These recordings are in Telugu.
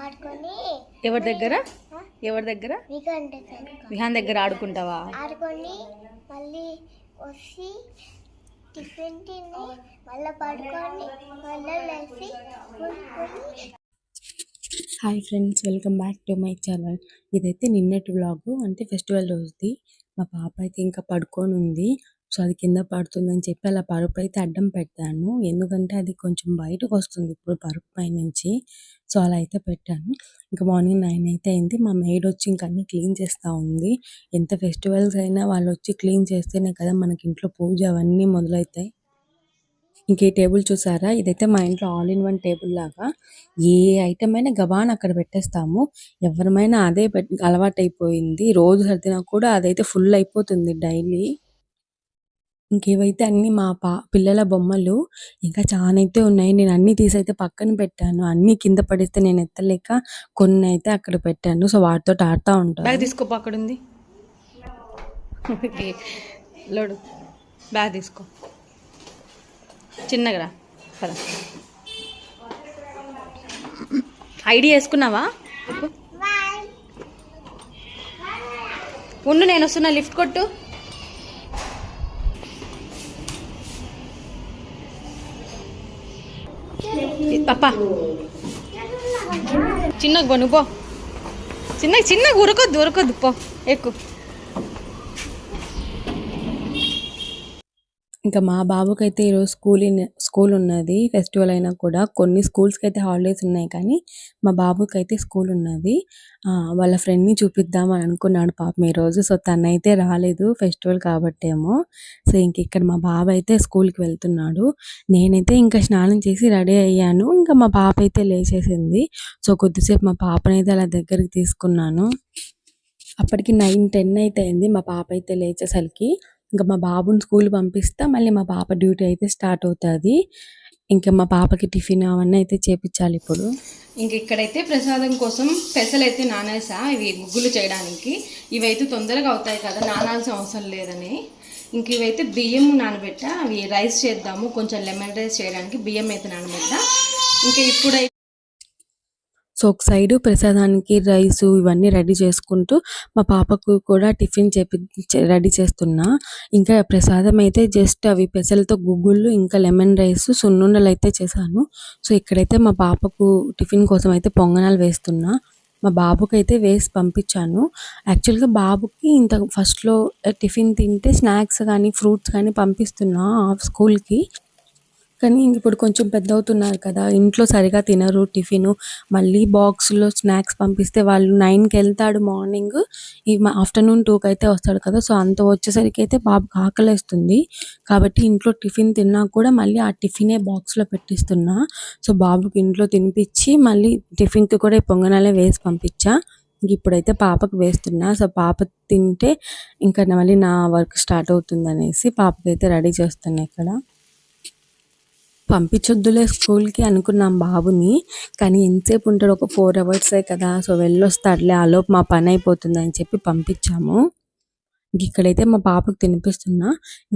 ఆడుకొని. ఎవరి దగ్గర? ఎవరి దగ్గర? విహాన్ దగ్గర ఆడుకుంటావా? ఆడుకొని మళ్ళీ వచ్చి టిఫిన్ తిని మళ్ళీ పడుకొని మళ్ళీ లేచి hi friends welcome back to my channel. ఇదైతే నిన్నటి వ్లాగ్ అంటే ఫెస్టివల్ రోజుది. మా పాప అయితే ఇంకా పడుకొని ఉంది. సో అది కింద పడుతుందని చెప్పి అలా పరుపు అయితే అడ్డం పెట్టాను ఎందుకంటే అది కొంచెం బయటకు వస్తుంది ఇప్పుడు పరుపు పై నుంచి సో అలా అయితే పెట్టాను. ఇంకా మార్నింగ్ నైన్ అయితే అయింది. మా మెయిడ్ వచ్చి ఇంక అన్ని క్లీన్ చేస్తూ ఉంది. ఎంత ఫెస్టివల్స్ అయినా వాళ్ళు వచ్చి క్లీన్ చేస్తేనే కదా మనకి ఇంట్లో పూజ అవన్నీ మొదలవుతాయి. ఇంక ఈ టేబుల్ చూసారా? ఇదైతే మా ఇంట్లో ఆల్ ఇన్ వన్ టేబుల్ లాగా. ఏ ఐటమ్ అయినా గబాన్ అక్కడ పెట్టేస్తాము. ఎవరమైనా అదే అలవాటు అయిపోయింది రోజు సర్దినా కూడా అదైతే ఫుల్ అయిపోతుంది డైలీ. ఇంకేవైతే అన్ని మా పా పిల్లల బొమ్మలు ఇంకా చాలా అయితే ఉన్నాయి. నేను అన్ని తీసి అయితే పక్కన పెట్టాను. అన్ని కింద పడేస్తే నేను ఎత్తలేక కొన్ని అయితే అక్కడ పెట్టాను. సో వాటితో ఆడుతూ ఉంటాను. బ్యాగ్ తీసుకోపో అక్కడ ఉంది లోడు. బ్యాగ్ తీసుకో. చిన్నగా రా. పద. ఐడి వేసుకున్నావా? ఉండు నేను వస్తున్నా. లిఫ్ట్ కొట్టు. పప్ప చిన్నగా పో నువ్వు పో. చిన్న చిన్న ఉరకొద్దు ఉరకొద్దు పో. ఎక్కువ ఇంకా మా బాబుకైతే ఈరోజు స్కూల్ స్కూల్ ఉన్నది ఫెస్టివల్ అయినా కూడా కొన్ని స్కూల్స్కి అయితే హాలిడేస్ ఉన్నాయి కానీ మా బాబుకి అయితే స్కూల్ ఉన్నది వాళ్ళ ఫ్రెండ్ని చూపిద్దామని అనుకున్నాడు పాపం ఈరోజు సో తనైతే రాలేదు ఫెస్టివల్ కాబట్టేమో సో ఇంక ఇక్కడ మా బాబు అయితే స్కూల్కి వెళ్తున్నాడు. నేనైతే ఇంకా స్నానం చేసి రెడీ అయ్యాను. ఇంకా మా పాప అయితే లేచేసింది. సో కొద్దిసేపు మా పాపనైతే అలా దగ్గరికి తీసుకున్నాను. అప్పటికి నైన్ టెన్ అయితే అయింది. మా పాప అయితే లేచేసరికి ఇంకా మా బాబుని స్కూల్ పంపిస్తా మళ్ళీ మా పాప డ్యూటీ అయితే స్టార్ట్ అవుతుంది. ఇంకా మా పాపకి టిఫిన్ అవన్నీ అయితే చేపించాలి ఇప్పుడు. ఇంక ఇక్కడైతే ప్రసాదం కోసం పెసలు అయితే నానేసా ఇవి ముగ్గులు చేయడానికి. ఇవైతే తొందరగా అవుతాయి కదా నానాల్సిన అవసరం లేదని. ఇంక ఇవైతే బియ్యం నానబెట్ట అవి రైస్ చేద్దాము కొంచెం లెమన్ రైస్ చేయడానికి బియ్యం అయితే నానబెట్ట. ఇంకా ఇప్పుడైతే సో ఒక సైడ్ ప్రసాదానికి రైస్ ఇవన్నీ రెడీ చేసుకుంటూ మా పాపకు కూడా టిఫిన్ చేపి రెడీ చేస్తున్నా. ఇంకా ప్రసాదం అయితే జస్ట్ అవి పెసలతో గుగ్గుళ్ళు ఇంకా లెమన్ రైస్ సున్నుండలు అయితే చేశాను. సో ఇక్కడైతే మా పాపకు టిఫిన్ కోసం అయితే పొంగనాలు వేస్తున్నా. మా బాబుకి అయితే వేసి పంపించాను. యాక్చువల్గా బాబుకి ఇంత ఫస్ట్లో టిఫిన్ తింటే స్నాక్స్ కానీ ఫ్రూట్స్ కానీ పంపిస్తున్నా స్కూల్కి. కానీ ఇప్పుడు కొంచెం పెద్ద అవుతున్నారు కదా ఇంట్లో సరిగా తినరు టిఫిన్. మళ్ళీ బాక్స్లో స్నాక్స్ పంపిస్తే వాళ్ళు నైన్కి వెళ్తాడు మార్నింగ్ ఈ ఆఫ్టర్నూన్ టూకి అయితే వస్తాడు కదా సో అంత వచ్చేసరికి అయితే బాబు ఆకలేస్తుంది. కాబట్టి ఇంట్లో టిఫిన్ తిన్నా కూడా మళ్ళీ ఆ టిఫినే బాక్స్లో పెట్టిస్తున్నా. సో బాబుకి ఇంట్లో తినిపించి మళ్ళీ టిఫిన్కి కూడా ఈ పొంగనాలే వేసి పంపించా. ఇప్పుడైతే పాపకు వేస్తున్నా. సో పాప తింటే ఇంకా మళ్ళీ నా వర్క్ స్టార్ట్ అవుతుంది అనేసి పాపకైతే రెడీ చేస్తున్నా ఇక్కడ. పంపించొద్దులే స్కూల్కి అనుకున్నాం బాబుని. కానీ ఎంతసేపు ఉంటాడు ఒక ఫోర్ అవర్సే కదా సో వెళ్ళొస్తాడులే ఆలోపు మా పని అయిపోతుంది అని చెప్పి పంపించాము. ఇక్కడైతే మా పాపకు తినిపిస్తున్నా.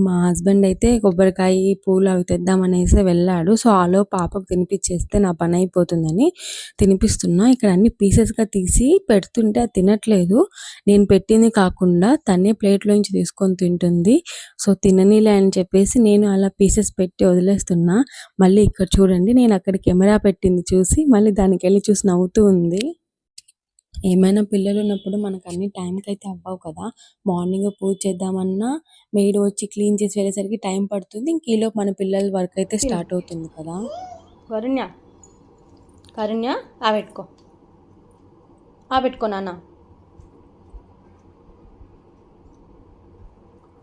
మా హస్బెండ్ అయితే కొబ్బరికాయ పూలు అవి తెద్దామనేసి వెళ్ళాడు. సో ఆలో పాపకు తినిపించేస్తే నా పని అయిపోతుందని తినిపిస్తున్నా. ఇక్కడ అన్ని పీసెస్గా తీసి పెడుతుంటే అది తినట్లేదు. నేను పెట్టింది కాకుండా తనే ప్లేట్లోంచి తీసుకొని తింటుంది. సో తిననీలే అని చెప్పేసి నేను అలా పీసెస్ పెట్టి వదిలేస్తున్నా. మళ్ళీ ఇక్కడ చూడండి నేను అక్కడ కెమెరా పెట్టింది చూసి మళ్ళీ దానికి వెళ్ళి చూసి నవ్వుతూ ఉంది. ఏమైనా పిల్లలు ఉన్నప్పుడు మనకు అన్ని టైంకి అయితే అవ్వవు కదా. మార్నింగ్ పూజ చేద్దామన్నా మెయిడ్ వచ్చి క్లీన్ చేసి వెళ్ళేసరికి టైం పడుతుంది. ఇంక ఈలోపు మన పిల్లల వర్క్ అయితే స్టార్ట్ అవుతుంది కదా. కరుణ్య కరుణ్య ఆ పెట్టుకో. ఆ పెట్టుకో నాన్న.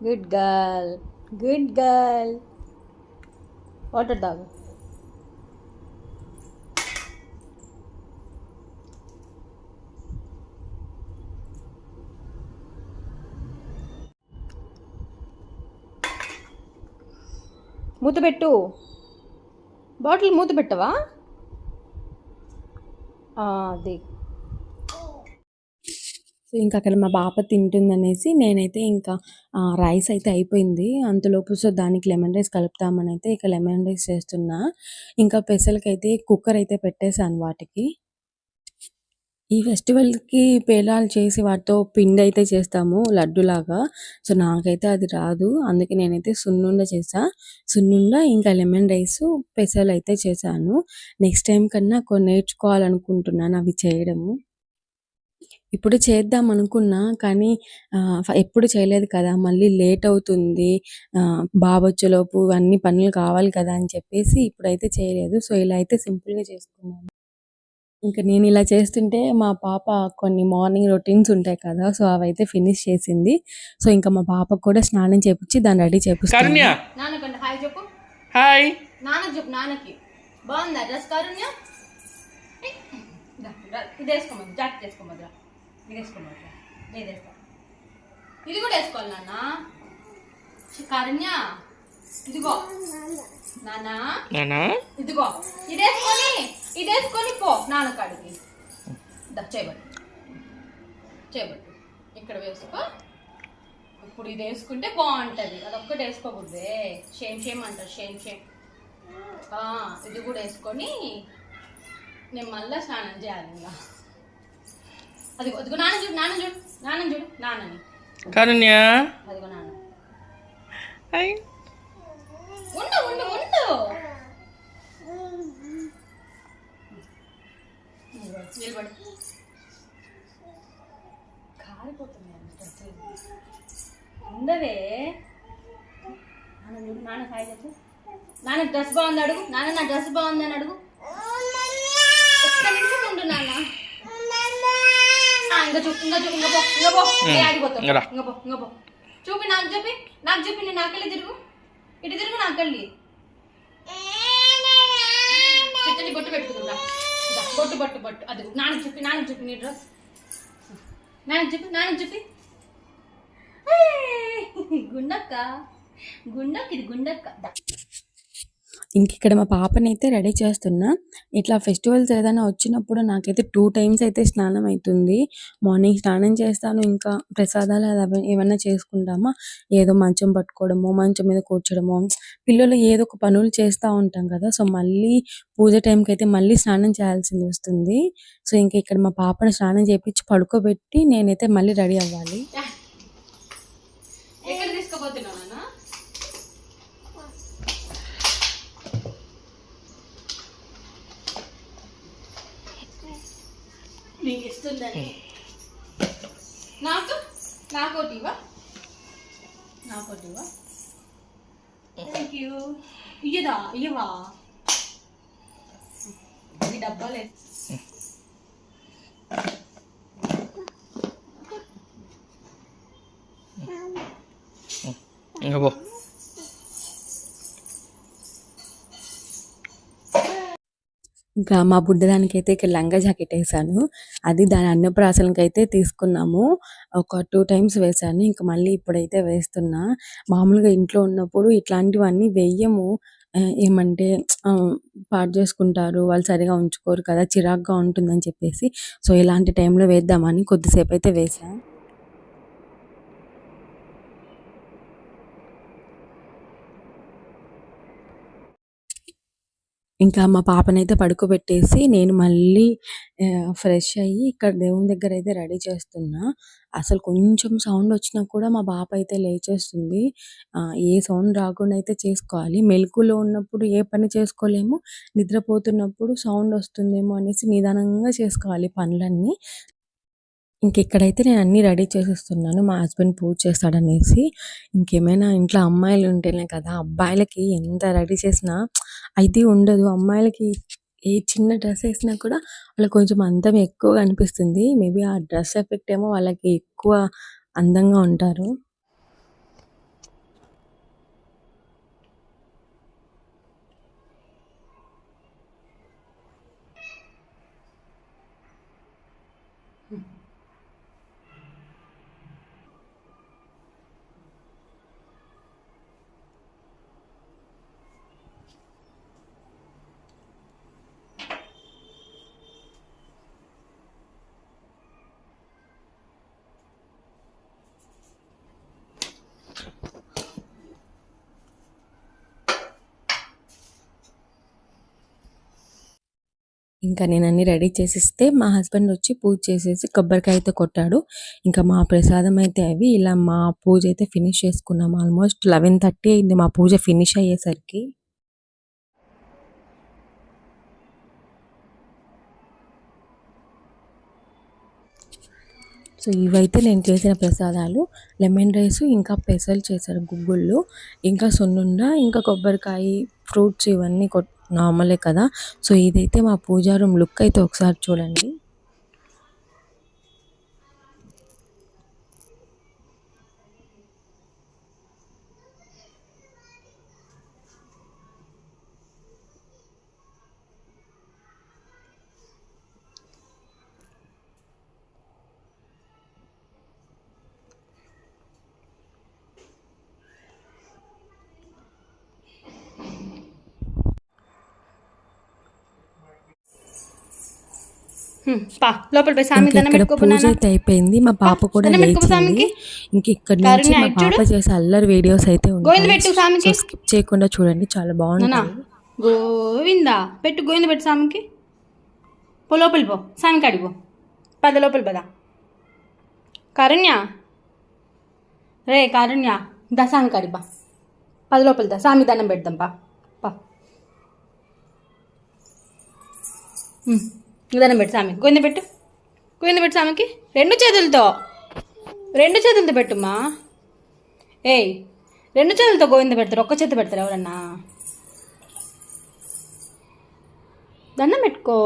Good girl good girl water తాగు. మూతబెట్టు బాటిల్ మూత పెట్టవా అది. సో ఇంకా అక్కడ మా పాప తింటుందనేసి నేనైతే ఇంకా రైస్ అయితే అయిపోయింది. అంతలోపు సో దానికి లెమన్ రైస్ కలుపుతామని అయితే ఇక లెమన్ రైస్ చేస్తున్నా. ఇంకా పెసలకైతే కుక్కర్ అయితే పెట్టేశాను వాటికి. ఈ ఫెస్టివల్‌కి పేలాలు చేసి వాటితో పిండి అయితే చేస్తాము లడ్డులాగా. సో, నాకైతే అది రాదు. అందుకే నేనైతే సున్నుండ చేశాను సున్నుండ ఇంకా లెమన్ రైస్ పెసలు అయితే చేశాను. నెక్స్ట్ టైం కన్నా కొన్ని నేర్చుకోవాలనుకుంటున్నాను అవి చేయడము. ఇప్పుడు చేద్దాం అనుకున్నా కానీ ఎప్పుడు చేయలేదు కదా! మళ్ళీ లేట్ అవుతుంది. ఆహ్, బాబొచ్చేలోపు అన్ని పనులు కావాలి కదా! అని చెప్పేసి ఇప్పుడైతే చేయలేదు. సో, ఇలా అయితే సింపుల్‌గా చేసుకున్నాను. ఇంక నేను ఇలా చేస్తుంటే మా పాప కొన్ని మార్నింగ్ రొటీన్స్ ఉంటాయి కదా! సో, అవైతే ఫినిష్ చేసింది. సో, ఇంకా మా పాపకు కూడా స్నానం చేపిచ్చి దాన్ని రెడీ చేపిస్తాను. హాయ్ చెప్పు. హాయ్! నాన్నకి చెప్పు నాన్నకి. బాగుందా? డ్రెస్ కారుణ్య? ఇది వేసుకోమదు జాకెట్ వేసుకోమదురా ఇది వేసుకోమదురా ఇది వేసుకో ఇది కూడా వేసుకోవాలి నాన్న. కారుణ్య! ఇదిగో. నాన్న. నానా ఇదిగో. ఇది వేసుకొని ఇది వేసుకొని పో. నాన్న కాడికి దా చేయబట్టు చేయబట్టు ఇక్కడ వేసుకో. ఇప్పుడు ఇది వేసుకుంటే బాగుంటుంది. అదొక్కటి వేసుకోకూడదే. షేమ్ షేమ్ అంటారు. Shame shame. ఇది కూడా వేసుకొని నేను మళ్ళీ స్నానం చేయాలి ఇంకా. అదిగో అదిగో నాన్న చూడు నాన్న చూడు. నాన్న చూడు. నాన్నని. కారుణ్య. అదిగో నాన్న. ఉండు ఉండు ఉండు. నిలబడు. కాలిపోతుంది ఉండవే. నాన్న చూడు నాన్న హాయ్ చెప్పు. నాన్న డ్రెస్ బాగుంది అడుగు. నాన్న నా డ్రెస్ బాగుంది అని అడుగు. ఒక్క నిమిషం ఉండు నాన్న. ఇంకా చూపు ఇంకా చూపు ఇంకా పో ఇంకా పో. ఇంకా పో ఇంకా పో. చూపి నాకు చూపి నాకు చూపి నేను నాకెళ్ళి తిరుగు. ఇటు తిరుగు నాకెళ్ళి చిట్టని బొట్టు పెట్టుకుందా? బొట్టు బొట్టు బొట్టు. అది నాన్న చెప్పి నాన్న చెప్పి నీ డ్రెస్. నాన్న చెప్పి నాన్న చెప్పి. గుండక్క. గుండక్క ఇది గుండక్క. ఇంక ఇక్కడ మా పాపనైతే రెడీ చేస్తున్నా. ఇట్లా ఫెస్టివల్స్ ఏదైనా వచ్చినప్పుడు నాకైతే టూ టైమ్స్ అయితే స్నానం అవుతుంది మార్నింగ్ స్నానం చేస్తాను. ఇంకా ప్రసాదాలు ఏమైనా చేసుకుంటామా, ఏదో మంచం పట్టుకోవడమో, మంచం మీద కూర్చోడమో, పిల్లలు ఏదో ఒక పనులు చేస్తా ఉంటాం కదా! సో, మళ్ళీ పూజ టైంకైతే మళ్ళీ స్నానం చేయాల్సింది వస్తుంది. సో, ఇంక ఇక్కడ మా పాపని స్నానం చేయించి పడుకోబెట్టి నేనైతే మళ్ళీ రెడీ అవ్వాలి. ఎక్కడ తీసుకోపోతున్నావు నాన్న నీకు ఇస్తుందని నాకు? నాకోటివా? నాకోటివా? థ్యాంక్ యూ ఇయ్యదా? ఇయ్యవా? ఈ డబ్బాలే. ఇంకా పో. ఇంకా మా బుడ్డదానికైతే ఇక్కడ లంగా జాకెట్ వేసాను. అది దాని అన్నప్రాసనకైతే తీసుకున్నాము. ఒక టూ టైమ్స్ వేశాను. ఇంకా మళ్ళీ ఇప్పుడైతే వేస్తున్నా. మామూలుగా ఇంట్లో ఉన్నప్పుడు ఇట్లాంటివన్నీ వేయము ఏమంటే పాడు చేసుకుంటారు. వాళ్ళు సరిగ్గా ఉంచుకోరు కదా! చిరాగ్గా ఉంటుందని చెప్పేసి సో, ఇలాంటి టైంలో వేద్దామని అయితే వేసాను ఇంకా మా పాపనైతే పడుకోబెట్టేసి నేను మళ్ళీ ఫ్రెష్ అయ్యి ఇక్కడ దేవుని అయితే రెడీ చేస్తున్నా. అసలు కొంచెం సౌండ్ వచ్చినా కూడా మా పాప అయితే లేచేస్తుంది. ఏ సౌండ్ రాకుండా అయితే చేసుకోవాలి. మెలకులో ఉన్నప్పుడు ఏ పని చేసుకోలేము. నిద్రపోతున్నప్పుడు సౌండ్ వస్తుందేమో అనేసి నిదానంగా చేసుకోవాలి పనులన్నీ. ఇంక ఇక్కడైతే నేను అన్నీ రెడీ చేసేస్తున్నాను. మా హస్బెండ్ పూజ చేస్తాడనేసి. ఇంకేమైనా ఇంట్లో అమ్మాయిలు ఉంటేనే కదా! అబ్బాయిలకి ఎంత రెడీ చేసినా అది ఉండదు. అమ్మాయిలకి ఏ చిన్న డ్రెస్ వేసినా కూడా వాళ్ళకి కొంచెం అందం ఎక్కువగా అనిపిస్తుంది. మేబీ ఆ డ్రెస్ ఎఫెక్ట్ ఏమో వాళ్ళకి ఎక్కువ అందంగా ఉంటారు. ఇంకా నేను అన్ని రెడీ చేసిస్తే మా హస్బెండ్ వచ్చి పూజ చేసేసి కొబ్బరికాయ అయితే కొట్టాడు. ఇంకా మా ప్రసాదం అయితే అవి ఇలా మా పూజ అయితే ఫినిష్ చేసుకున్నాం. ఆల్మోస్ట్ లెవెన్ థర్టీ అయింది మా పూజ ఫినిష్ అయ్యేసరికి. సో ఇవైతే నేను చేసిన ప్రసాదాలు. లెమన్ రైస్ ఇంకా పెసలు చేశారు గుగ్గుళ్ళు ఇంకా సున్నుండ ఇంకా కొబ్బరికాయ ఫ్రూట్స్ ఇవన్నీ కొట్ నార్మలే కదా. సో ఇదైతే మా పూజా రూమ్ లుక్ అయితే ఒకసారి చూడండి. పా. లోపల పోయి సామి ఇక్కడ పూజ. అయితే అయిపోయింది. మా పాప కూడా లేచింది. ఇంక ఇక్కడ నుంచి మా పాప. చేసే అల్లరి వీడియోస్ అయితే ఉంటాయి. స్కిప్ చేయకుండా చూడండి చాలా బాగుంటుంది. గోవిందా పెట్టు గోవింద పెట్టు స్వామికి పో లోపల పో. స్వామి కాడికి పో. పద లోపల పద. కారుణ్య. రే కారుణ్య. దా స్వామి కాడి బా పద లోపల దా. స్వామి దండం పెడదాం పా. పా. ఉమ్, పెట్టు స్వామి కింద పెట్టు. కింద పెట్టు స్వామికి రెండు చేతులతో. రెండు చేతులతో పెట్టుమా? ఏయ్ రెండు చేతులతో గోవింద పెడతారు. ఒక్క చేతి పెడతారు ఎవరన్నా? దండం పెట్టుకో.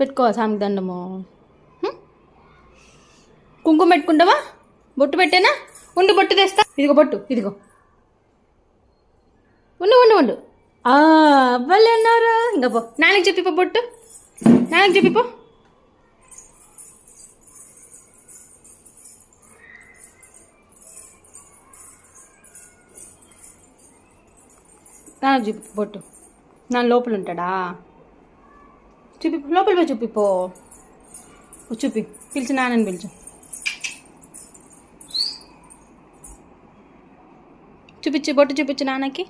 పెట్టుకో సామికి దండము. కుంకుమ పెట్టుకుంటావా? బొట్టు పెట్టేనా? ఉండు బొట్టు తెస్తా. ఇదిగో బొట్టు ఇదిగో. ఉండు ఉండు ఉండు. ఆ, అవ్వలే అన్నారు ఇంకా పో. నాన్నకి చెప్పిపో బొట్టు. నాన్నకి చెప్పిపో. నాన్నకు చూపి బొట్టు. నాన్న లోపల ఉంటాడా? చూపి లోపల పోయి చూపిపో ఓ చూపి. పిలిచి నాన్నని పిలిచు. చూపించు బొట్టు చూపించు నాన్నకి.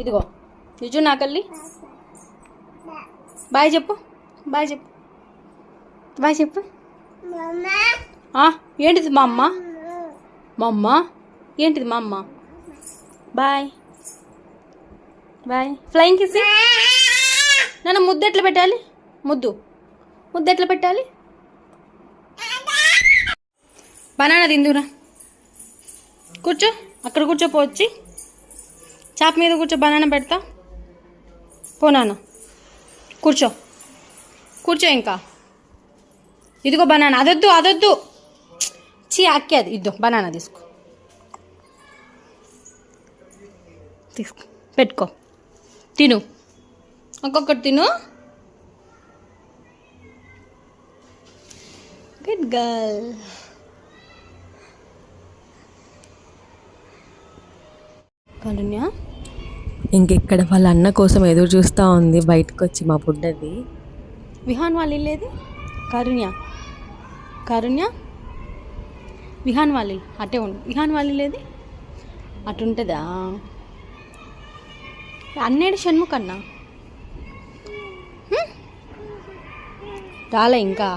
ఇదిగో. నిజు నాకల్లి బాయ్ చెప్పు. బాయ్ చెప్పు. బాయ్ చెప్పు. ఏంటిది మా అమ్మ? మా అమ్మ? ఏంటిది మా అమ్మ? బాయ్. బాయ్. ఫ్లయింగ్ కిసి నన్ను ముద్దు ఎట్లా పెట్టాలి? ముద్దు. ముద్దు ఎట్లా పెట్టాలి? బనానా తిందురా కూర్చో. అక్కడ కూర్చోపోవచ్చి చాప మీద కూర్చో బనానా పెడతా? పోనాన కూర్చో. కూర్చో ఇంకా. ఇదిగో బనానా. అదొద్దు అదొద్దు. చీ అక్కే అది. ఇద్దో బనానా తీసుకో. తీసుకో. పెట్టుకో. తిను. ఒక్కొక్కటి తిను. గుడ్ గర్ల్ కరుణ్య ఇంకెక్కడ వాళ్ళ అన్న కోసం ఎదురు చూస్తూ ఉంది బయటకు వచ్చి మా బుడ్డది. విహాన్ వాళ్ళు వెళ్ళేది కారుణ్య. కారుణ్య? విహాన్ వాళ్ళు అటే ఉండు. విహాన్ వాళ్ళు లేది అటు ఉంటుందా అన్నేడు షణ్ముఖ్ అన్న? రాలే ఇంకా.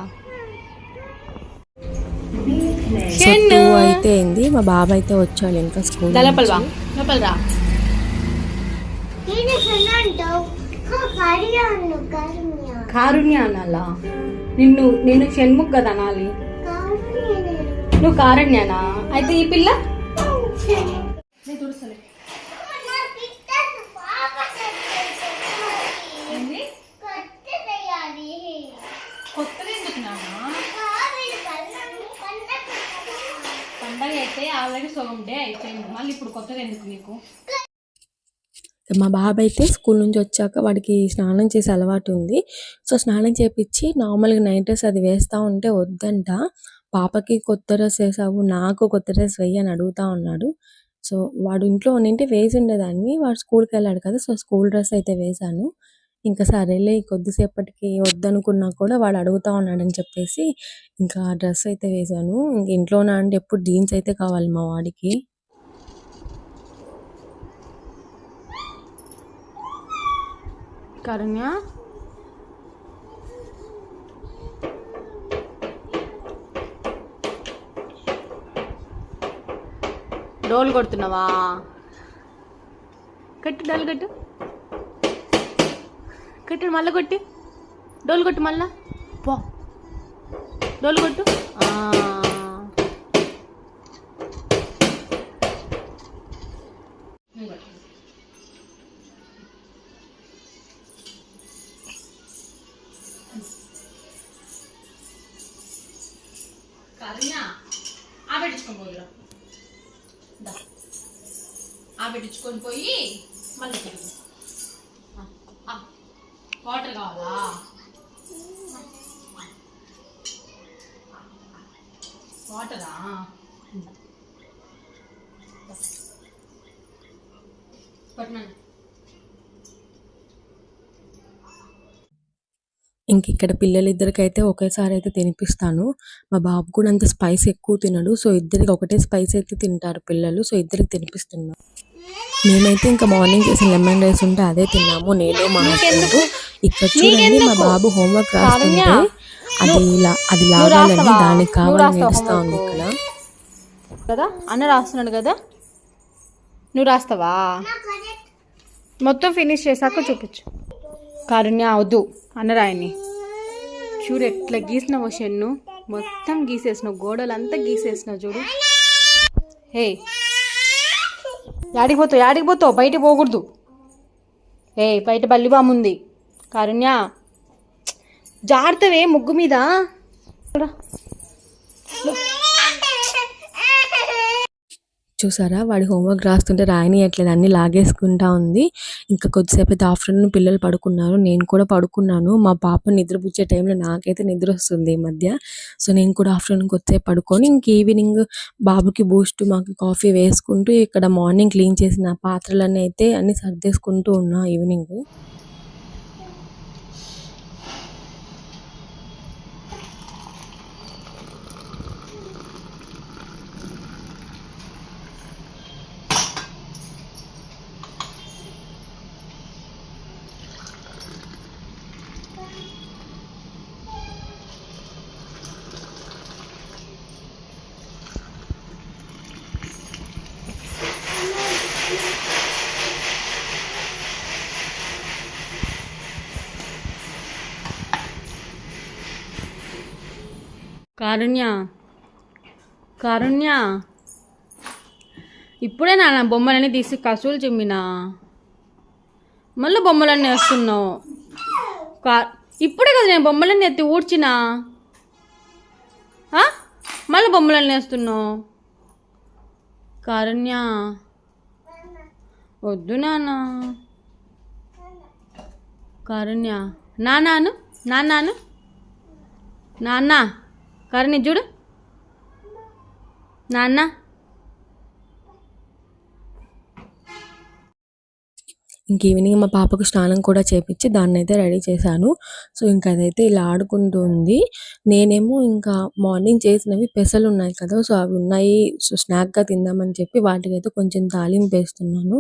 సో టూ అయితే అయింది మా బాబాయ్ అయితే వచ్చాడు ఇంకా స్కూల్ కారుణ్య. అనాలా నిన్ను నేను షణ్ముఖ్ కదా అనాలి నువ్వు కారుణ్యనా? అయితే ఈ పిల్ల? కొత్తది ఎందుకు నాన్న ఆల్రెడీ సగం డే అయిపోయింది. మళ్ళీ ఇప్పుడు కొత్తది ఎందుకు నీకు? మా బాబాయ్ అయితే స్కూల్ నుంచి వచ్చాక వాడికి స్నానం చేసే అలవాటు ఉంది. సో స్నానం చేపించి నార్మల్గా నైట్ డ్రెస్ అది వేస్తూ ఉంటే వద్దంట. పాపకి కొత్త డ్రెస్ వేసావు నాకు కొత్త డ్రెస్ వెయ్యి అని అడుగుతా ఉన్నాడు. సో వాడు ఇంట్లో ఉండింటే వేసి ఉండేదాన్ని. వాడు స్కూల్కి వెళ్ళాడు కదా సో స్కూల్ డ్రెస్ అయితే వేశాను. ఇంకా సరేలే కొద్దిసేపటికి వద్దనుకున్నా కూడా వాడు అడుగుతా ఉన్నాడని చెప్పేసి ఇంకా డ్రెస్ అయితే వేశాను. ఇంట్లోనే అంటే ఎప్పుడు జీన్స్ అయితే కావాలి మా వాడికి. కరుణ్య? డోల్ కొడుతున్నావా? కట్టు డోల్ కట్టు. కట్టు మళ్ళీ కొట్టి. డోలు కొట్టు మళ్ళా. పో. డోలు కొట్టు. వాటర్ కావాలా? వాటరా పట్టినాను ఇంక ఇక్కడ పిల్లలిద్దరికైతే ఒకేసారి అయితే తినిపిస్తాను. మా బాబు కూడా అంత స్పైస్ ఎక్కువ తినడు. సో ఇద్దరికి ఒకటే స్పైస్ అయితే తింటారు పిల్లలు. సో ఇద్దరికి తినిపిస్తున్నాను మేమైతే ఇంకా మార్నింగ్ చేసిన లెమన్ రైస్ ఉంటే అదే తిన్నాము. నేను మా హస్బెండ్. ఇక్కడ చూడండి మా బాబు హోంవర్క్ రాస్తుంటే అది లా- అది లాగాలని దానికి కావాలని నేర్స్తా ఉంది ఇక్కడ. కదా? అన్న రాస్తున్నాడు కదా? నువ్వు రాస్తావా? మొత్తం ఫినిష్ చేశాక చూపించు. కారుణ్య వద్దు. అన్న రాయని చూడు ఎట్లా గీసినావు షెన్ను. మొత్తం గీసేసినావు. గోడలంతా గీసేసినావు చూడు. హే. యాడికి పోతావు? యాడికి పోతావు? బయట పోకూడదు. ఏ బయట బల్లి బామ్ ఉంది. కారుణ్య. జాగ్రత్తవే ముగ్గు మీద. చూసారా? వాడి హోంవర్క్ రాస్తుంటే రాయనియట్లేదు అన్ని లాగేసుకుంటా ఉంది. ఇంకా కొద్దిసేపు అయితే ఆఫ్టర్నూన్ పిల్లలు పడుకున్నారు. నేను కూడా పడుకున్నాను. మా పాప నిద్రపుచ్చే టైంలో నాకైతే నిద్ర వస్తుంది ఈ మధ్య. సో నేను కూడా ఆఫ్టర్నూన్ కొద్దిసేపు పడుకొని ఇంక ఈవినింగ్ బాబుకి బూస్ట్ మాకు కాఫీ వేసుకుంటూ ఇక్కడ మార్నింగ్ క్లీన్ చేసిన పాత్రలన్నీ అయితే అన్ని సర్దేసుకుంటూ ఉన్నా ఈవినింగ్. కారుణ్య. కారుణ్య. ఇప్పుడే నాన్న బొమ్మలన్నీ తీసి కసువులు చిమ్మినా మళ్ళీ బొమ్మలన్నీ వేస్తున్నావు. కా ఇప్పుడే కదా నేను బొమ్మలన్నీ ఎత్తి ఊడ్చినా. మళ్ళీ బొమ్మలన్నీ వేస్తున్నావు. కారుణ్య. వద్దు నాన్న. కారుణ్య. నాన్నాను? నాన్నాను? నాన్న? కరణి చూడు. నాన్న. ఇంక ఈవినింగ్ మా పాపకు స్నానం కూడా చేపించి దాన్ని అయితే రెడీ చేశాను. సో ఇంకా అదైతే ఇలా ఆడుకుంటూ ఉంది నేనేమో ఇంకా మార్నింగ్ చేసినవి పెసలు ఉన్నాయి కదా సో అవి ఉన్నాయి. సో స్నాక్గా తిందామని చెప్పి వాటికైతే కొంచెం తాలింపు వేస్తున్నాను.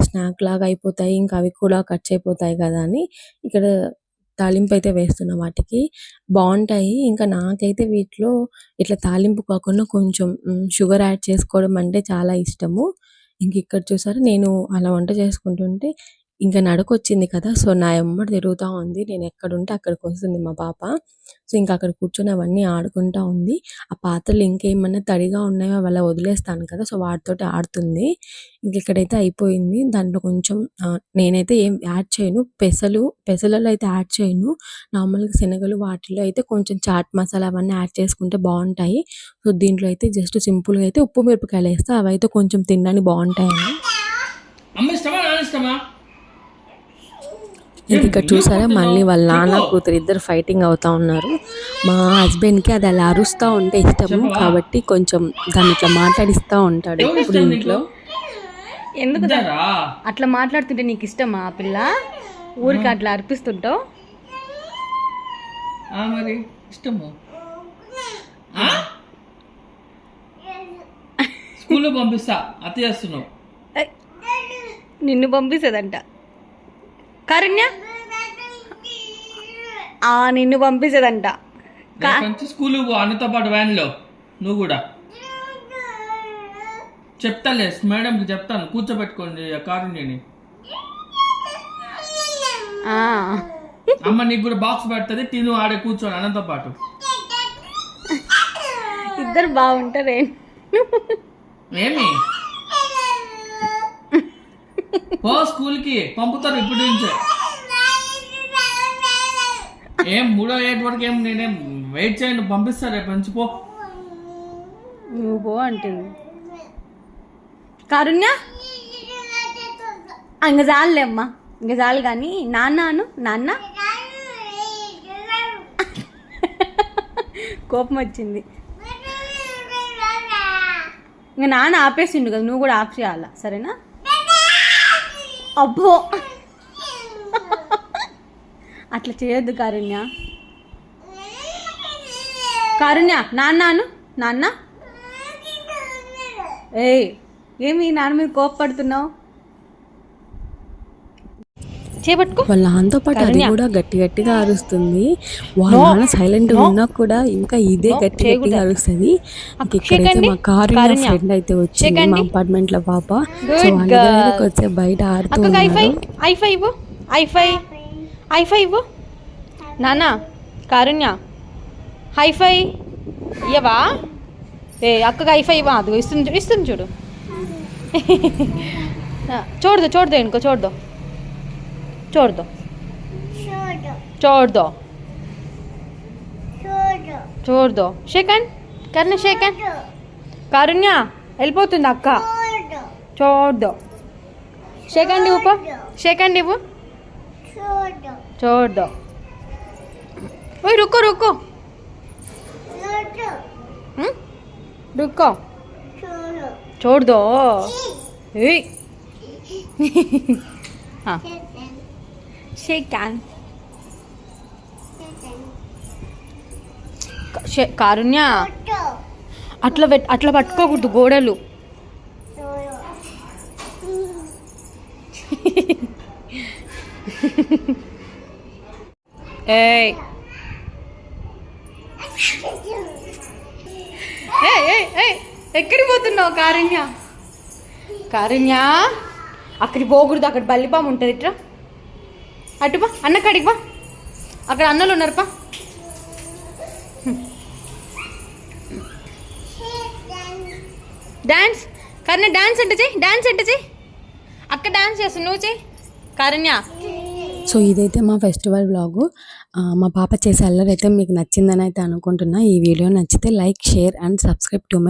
స్నాక్ లాగా అయిపోతాయి ఇంకా అవి కూడా కట్ అయిపోతాయి కదా అని. ఇక్కడ తాలింపు అయితే వేస్తున్నా వాటికి బాగుంటాయి ఇంకా నాకైతే వీటిలో ఇట్లా తాలింపు కాకుండా కొంచెం షుగర్ యాడ్ చేసుకోవడం అంటే చాలా ఇష్టము. ఇంక ఇక్కడ చూసారా నేను అలా వంట చేసుకుంటుంటే ఇంకా నడకొచ్చింది కదా సో నా ఎమ్మడి తిరుగుతూ ఉంది. నేను ఎక్కడుంటే అక్కడికి వస్తుంది మా పాప. సో ఇంకా అక్కడ కూర్చొని అవన్నీ ఆడుకుంటా ఉంది. ఆ పాత్రలు ఇంకేమన్నా తడిగా ఉన్నాయో అవి అలా వదిలేస్తాను కదా సో వాటితోటి ఆడుతుంది. ఇంక ఇక్కడైతే అయిపోయింది. దాంట్లో కొంచెం నేనైతే ఏం యాడ్ చేయను. పెసలు పెసలలో అయితే యాడ్ చేయను. నార్మల్గా శనగలు వాటిలో అయితే కొంచెం చాట్ మసాలా అవన్నీ యాడ్ చేసుకుంటే బాగుంటాయి. సో దీంట్లో అయితే జస్ట్ సింపుల్గా అయితే ఉప్పు మిరపకాయలు వేస్తే. అవి అయితే కొంచెం తినడానికి బాగుంటాయని. అమ్మ ఇష్టమా ఇష్టమా? ఇంక ఇక్కడ చూసారా? మళ్ళీ వాళ్ళ నాన్న కూతురు ఇద్దరు ఫైటింగ్ అవుతా ఉన్నారు. మా హస్బెండ్కి అది అలా అరుస్తా ఉంటే ఇష్టము. కాబట్టి కొంచెం దాన్ని ఇట్లా మాట్లాడిస్తా ఉంటాడు నీకు? ఇంట్లో. ఎందుకు అట్లా మాట్లాడుతుంటే నీకు ఇష్టమా ఆ పిల్ల? ఊరికి అట్లా అర్పిస్తుంటావు? ఆ మరి ఇష్టము? స్కూల్లో పంపిస్తా. అత్త చేస్తున్నావు నిన్ను పంపిస్తుందంట. కారుణ్య? ఆ నిన్ను పంపించదంట స్కూల్ అన్నతో పాటు వ్యాన్లో నువ్వు కూడా. చెప్తాలే మేడంకి చెప్తాను. కూర్చోబెట్టుకోండి కారుణ్యని. అమ్మ నీకు కూడా బాక్స్ పెడుతుంది తిను ఆడే కూర్చోని అన్నతో పాటు. ఇద్దరు బాగుంటారే ఏమి? పో స్కూల్కి పంపుతాను ఇప్పటి నుంచే. ఏం మూడో ఏడు వరకు ఏం నేనేం వెయిట్ చేయండి పంపిస్తా రేపు నుంచి పో. నువ్వు పో అంటుంది కారుణ్య? ఇంక చాలులే అమ్మా. ఇంక చాలు కానీ నాన్నను నాన్న. కోపం వచ్చింది. ఇంక నాన్న ఆపేసిండు కదా నువ్వు కూడా ఆఫ్ చేయాలా? సరేనా? అబ్బో. అట్లా చేయొద్దు కారుణ్య. కారుణ్య నాన్నాను నాన్న. ఏయ్ ఏమి నాన్న మీద కోపడుతున్నావు చేపట్టుకో. వాళ్ళ నాన్నతో పాటు అది. కూడా గట్టి గట్టిగా అరుస్తుంది. వాళ్ళ నాన్న సైలెంట్. ఉన్నా కూడా ఇంకా ఇదే గట్టి. గట్టిగా అరుస్తుంది. ఇక్కడైతే. మా కారు. ఫ్రెండ్ అయితే వచ్చింది మా. అపార్ట్మెంట్లో పాప. వచ్చే బయట ఆడుతూ ఐఫై ఇవ్వు. ఐఫై ఐఫై ఇవ్వు. నాన్న కారుణ్య. హైఫై ఇయ్యవా? ఏ అక్కకి ఐఫై ఇవ్వ. అది ఇస్తుంది ఇస్తుంది చూడు. చూడదు చూడదు ఇంకో చూడదు. చూడదు చూడదు చూడు చూడదు షేకండ్ కర్ణ షేకండ్ కారుణ్య వెళ్ళిపోతుంది అక్క. చూడు చూడదు షేకండ్ ఇవ్వు పో. షేకండ్ ఇవ్వు చూడు చూడదు ఓయ్ రుక్కో రుక్కో? రుక్కో చూడు छोड़ షేకాన్ కారుణ్య అట్లా అట్లా పట్టుకోకూడదు గోడలు. ఏ ఎక్కడికి పోతున్నావు కారుణ్య? కారుణ్య? అక్కడికి పోకూడదు అక్కడ బల్లిపాము ఉంటుంది ఇట్లా అటుపా అన్న కాడికి బా అక్కడ అన్నలు ఉన్నారు పా. డాన్స్ కరుణ డాన్స్ అంటే చెయ్యి డాన్స్ అంటే చెయ్యి. అక్క డాన్స్ చేస్తాను నువ్వు చెయ్యి. కరణ్య సో ఇదైతే మా ఫెస్టివల్ బ్లాగు మా పాప చేసే అల్లరైతే మీకు నచ్చిందని అయితే అనుకుంటున్నా. ఈ వీడియో నచ్చితే like share and subscribe to my